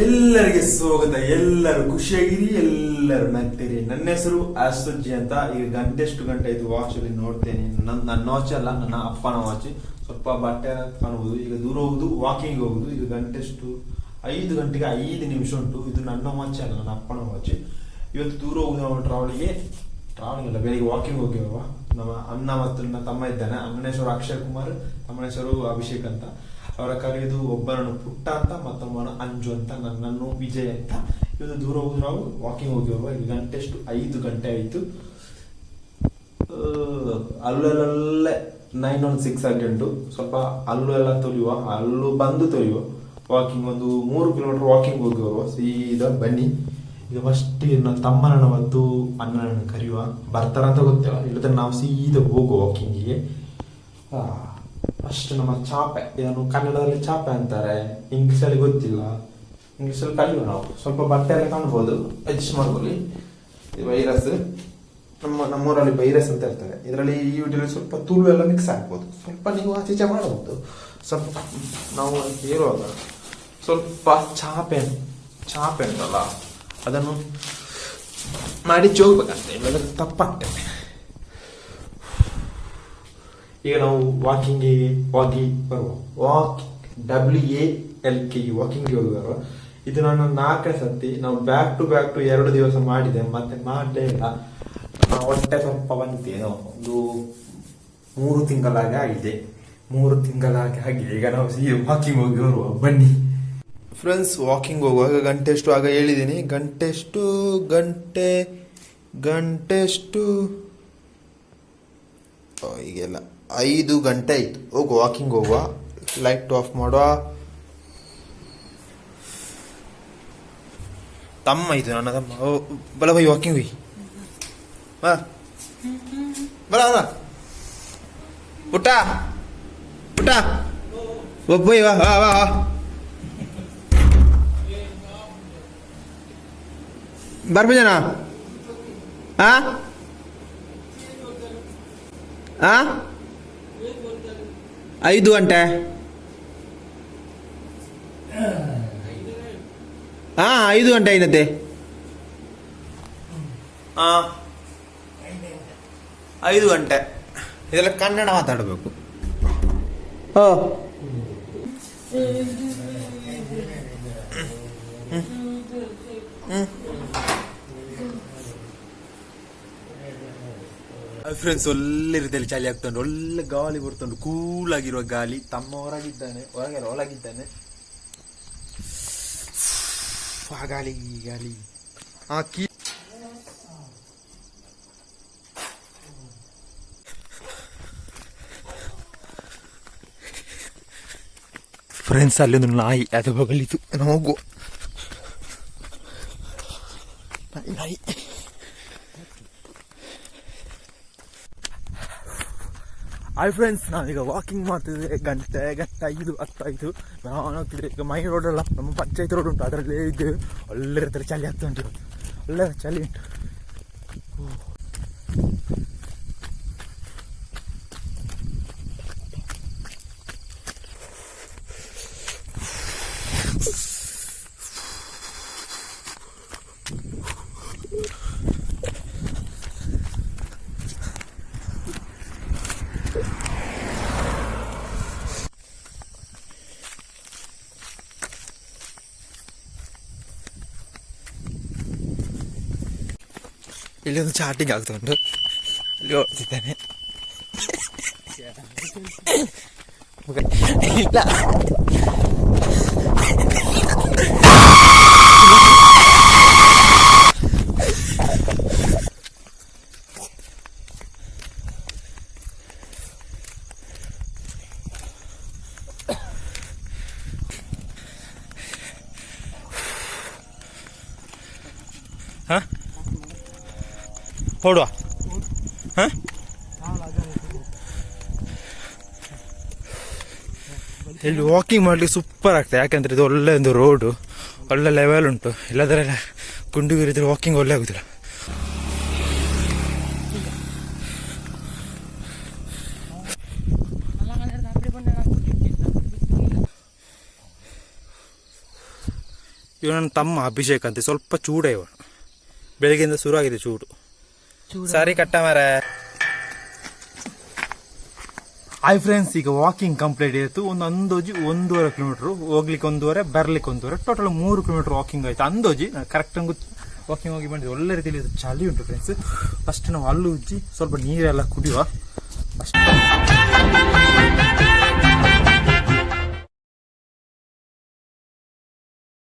ಎಲ್ಲರಿಗೆ ಸ್ವಾಗತ, ಎಲ್ಲರೂ ಖುಷಿಯಾಗಿರಿ, ಎಲ್ಲರೂ ನಗ್ತೀರಿ ನನ್ನ ಹೆಸರು ಆಸ್ತುಜ್ಜಿ ಅಂತ. ಈಗ ಗಂಟೆಷ್ಟು ಗಂಟೆ ಇದು ಅಲ್ಲಿ ನೋಡ್ತೇನೆ. ನನ್ನ ನನ್ನ ವಾಚ್ ಅಲ್ಲ, ನನ್ನ ಅಪ್ಪನ ವಾಚ್ ಸ್ವಲ್ಪ ಬಟ್ಟೆ ಕಾಣುವುದು ಈಗ ದೂರ ಹೋಗುದು ವಾಕಿಂಗ್ ಹೋಗುದು. ಈಗ ಗಂಟೆಷ್ಟು ಐದು ಗಂಟೆಗೆ ಐದು ನಿಮಿಷ ಉಂಟು. ಇದು ನನ್ನ ವಾಚ್ ಅಲ್ಲ, ನನ್ನ ಅಪ್ಪನ ವಾಚ್ ಇವತ್ತು ದೂರ ಹೋಗುದು ನಾವು ಟ್ರಾವಲಿಗೆ ಟ್ರಾವೆಲಿಂಗ್ ಅಲ್ಲ ಬೆಳಿಗ್ಗೆ ವಾಕಿಂಗ್ ಹೋಗ್ಯವ. ನಮ್ಮ ಅಣ್ಣ ಮತ್ತು ನನ್ನ ತಮ್ಮ ಇದ್ದಾನೆ. ಅಣ್ಣನ ಹೆಸರು ಅಕ್ಷಯ್ ಕುಮಾರ್ ತಮ್ಮನ ಅಭಿಷೇಕ್ ಅಂತ. ಅವರ ಕರೆಯುವುದು ಒಬ್ಬನನ್ನು ಪುಟ್ಟ ಅಂತ, ಮತ್ತೊಬ್ಬನ ಅಂಜು ಅಂತ, ನನ್ನನ್ನು ವಿಜಯ್ ಅಂತ. ಇವತ್ತು ದೂರ ಹೋದ್ರು ನಾವು ವಾಕಿಂಗ್ ಈ ಗಂಟೆ ಗಂಟೆಷ್ಟು ಐದು ಗಂಟೆ ಆಯ್ತು. ಅಲ್ಲಲ್ಲೇ ನೈನ್ ಒನ್ ಸಿಕ್ಸ್ ಆಗಿ ಸ್ವಲ್ಪ ಅಲ್ಲೂ ಎಲ್ಲ ತೊಳೆಯುವ ಅಲ್ಲೂ ಬಂದು ತೊಳೆಯುವ ವಾಕಿಂಗ್ ಒಂದು ಮೂರು ಕಿಲೋಮೀಟರ್ ವಾಕಿಂಗ್ ಹೋಗಿರುವ ಸೀದಾ ಬನ್ನಿ. ಈಗ ಫಸ್ಟ್ ನನ್ನ ತಮ್ಮನನ್ನು ಮತ್ತು ಅಣ್ಣನನ್ನು ಕರೆಯುವ. ಬರ್ತಾರಂತ ಗೊತ್ತಿಲ್ಲ ಇಲ್ಲದ್ರೆ ನಾವು ಸೀದಾ ಹೋಗುವ ವಾಕಿಂಗಿಗೆ ಫಸ್ಟ್ ನಮ್ಮ ಚಾಪೆ, ಇದನ್ನು ಕನ್ನಡದಲ್ಲಿ ಚಾಪೆ ಅಂತಾರೆ. ಇಂಗ್ಲೀಷಲ್ಲಿ ಗೊತ್ತಿಲ್ಲ. ಇಂಗ್ಲೀಷಲ್ಲಿ ಕಲಿಯುವ ನಾವು. ಸ್ವಲ್ಪ ಬಟ್ಟೆ ಎಲ್ಲ ಕಾಣ್ಬೋದು. ಅಡ್ಜಸ್ಟ್ ಮಾಡ್ಕೊಳ್ಳಿ. ಈ ವೈರಸ್ ನಮ್ಮ ನಮ್ಮೂರಲ್ಲಿ ವೈರಸ್ ಅಂತ ಇರ್ತಾರೆ ಇದರಲ್ಲಿ ಈ ವಿಡಿಯೋ ಸ್ವಲ್ಪ ತುಳು ಎಲ್ಲ ಮಿಕ್ಸ್ ಆಗ್ಬೋದು. ಸ್ವಲ್ಪ ನೀವು ಆಚೀಚೆ ಮಾಡಬಹುದು. ಸ್ವಲ್ಪ ನಾವು ಹೇಳುವಾಗ ಸ್ವಲ್ಪ ಚಾಪೆ ಚಾಪೆ ಉಂಟಲ್ಲ, ಅದನ್ನು ಮಾಡಿ ಹೋಗ್ಬೇಕಂತೆ ಇಲ್ಲದ್ರೆ ತಪ್ಪಾಗ್ತದೆ. ಈಗ ನಾವು ವಾಕಿಂಗಿಗೆ ವಾಕಿ ಬರುವ walk W A L K walking ಹೋಗುವ ಇದು ನಾನು ನಾಲ್ಕನೇ ಸತಿ ನಾವು ಬ್ಯಾಕ್ ಟು ಬ್ಯಾಕ್ ಟು ಎರಡು ದಿವಸ ಮಾಡಿದೆ ಮತ್ತೆ ಮಾಡಲೇ ಇಲ್ಲ. ಹೊಟ್ಟೆ ಸ್ವಲ್ಪ ಬಂತೇನೋ ಒಂದು ಮೂರು ತಿಂಗಳಾಗೆ ಆಗಿದೆ. ಮೂರು ತಿಂಗಳಾಗೆ ಆಗಿದೆ. ಈಗ ನಾವು ಸಿ ವಾಕಿಂಗ್ ಹೋಗಿ ಬರುವ ಬನ್ನಿ. ಫ್ರೆಂಡ್ಸ್ ವಾಕಿಂಗ್ ಹೋಗುವಾಗ ಗಂಟೆ ಎಷ್ಟು ಆಗ ಹೇಳಿದ್ದೀನಿ. ಗಂಟೆ ಎಷ್ಟು ಗಂಟೆ ಗಂಟೆ ಎಷ್ಟು ಓ, ಈಗೆಲ್ಲ ಐದು ಗಂಟೆ ಆಯ್ತು. ಹೋಗು ವಾಕಿಂಗ್ ಹೋಗುವ ಲೈಟ್ ಆಫ್ ಮಾಡುವ. ತಮ್ಮ ಇದು, ನನ್ನ ತಮ್ಮ. ಬಲ ಬೈ ವಾಕಿಂಗ್ ಹೋಯ್ ಬಾ. ಬಲ ಬಲ ಪುಟ್ಟ. ಪುಟ್ಟ. ಒಬ್ಬ ವಾ ವಾ ವಾ ವಾ. ಬರ್ಬೋದೇನ ಆ? ಆ ಐದು ಗಂಟೆ ಹಾ ಐದು ಗಂಟೆ ಐನತ್ತೆ. ಹಾ. ಐದು ಗಂಟೆ ಇದೆಲ್ಲ ಕನ್ನಡ ಮಾತಾಡಬೇಕು. ಓ ಫ್ರೆಂಡ್ಸ್ ಒಳ್ಳೆ ರೀತಿಯಲ್ಲಿ ಚಳಿ ಆಗ್ತಾ ಒಳ್ಳೆ ಗಾಳಿ ಬರ್ತುಂಟು ಕೂಲ್ ಆಗಿರುವ ಗಾಳಿ. ತಮ್ಮ ಹೊರಗಿದ್ದಾನೆ. ಹೊರಗೆ ಒಳಗಿದ್ದಾನೆ. ಆ ಗಾಳಿ ಗಾಳಿ. ಆ ಕೀ ಫ್ರೆಂಡ್ಸ್ ಒಂದು ನಾಯಿ ಅದು ಬಗಲಿತು ನಾವು ಹೋಗುವ. ನಾಯಿ. ಹಾಯ್ ಫ್ರೆಂಡ್ಸ್ ನಾವೀಗ ವಾಕಿಂಗ್ ಮಾಡ್ತಿದ್ದೆ. ಗಂಟೆ ಗಂಟೆ ಐದು ಹತ್ತು ನಾನು ಹೋಗ್ತಿದ್ರೆ ಈಗ ಮೈ ರೋಡ್ ಅಲ್ಲ. ನಮ್ಮ ಪಂಚಾಯತ್ ರೋಡ್ ಉಂಟು. ಅದರಲ್ಲೇ ಇದ್ದೇವೆ ಒಳ್ಳೆ ಥರ ಚಳಿ ಆಗ್ತಾ ಉಂಟು. ಒಳ್ಳೆ ಚಳಿ ಉಂಟು. ಇಲ್ಲಿ ಒಂದು ಚಾಟಿಂಗ್ ಆಗ್ತಾ ಉಂಟು ಅಲ್ಲಿ ಹೊಡುವ ಹಾ? ಇಲ್ಲಿ ವಾಕಿಂಗ್ ಮಾಡ್ಲಿಕ್ಕೆ ಸೂಪರ್ ಆಗ್ತದೆ. ಯಾಕಂದ್ರೆ ಇದು ಒಳ್ಳೆ ಒಂದು ರೋಡು ಒಳ್ಳೆ ಲೆವೆಲ್ ಉಂಟು. ಇಲ್ಲದ್ರೆ ಗುಂಡು ಬಿರಿದ್ರೆ ವಾಕಿಂಗ್ ಒಳ್ಳೆ ಆಗುದಿಲ್ಲ. ನನ್ನ ತಮ್ಮ ಅಭಿಷೇಕ್ ಅಂತ. ಸ್ವಲ್ಪ ಚೂಡ ಇವ ಬೆಳಗ್ಗೆಯಿಂದ ಶುರು ಆಗಿದೆ ಚೂಡು. ಸರಿ ಕಟ್ಟ ಮರ. ಹಾಯ್ ಫ್ರೆಂಡ್ಸ್ ಈಗ ವಾಕಿಂಗ್ ಕಂಪ್ಲೀಟ್ ಆಯಿತು. ಒಂದು ಅಂದೋಜಿ ಒಂದೂವರೆ ಕಿಲೋಮೀಟರ್ ಹೋಗ್ಲಿಕ್ಕೆ ಒಂದೂವರೆ ಬರ್ಲಿಕ್ಕೆ ಒಂದೂವರೆ ಟೋಟಲ್ ಮೂರು ಕಿಲೋಮೀಟರ್ ವಾಕಿಂಗ್ ಆಯ್ತು. ಅಂದೋಜಿ ಕರೆಕ್ಟ್ ಹಂಗು ವಾಕಿಂಗ್ ಹೋಗಿ ಬಂದಿದ್ದು ಒಳ್ಳೆ ರೀತಿಯಲ್ಲಿ ಚಳಿ ಉಂಟು ಫ್ರೆಂಡ್ಸ್ ಫಸ್ಟ್ ನಾವು ಅಲ್ಲೂ ಉಜ್ಜಿ ಸ್ವಲ್ಪ ನೀರೆಲ್ಲ ಕುಡಿಯುವ. ಅಷ್ಟೇ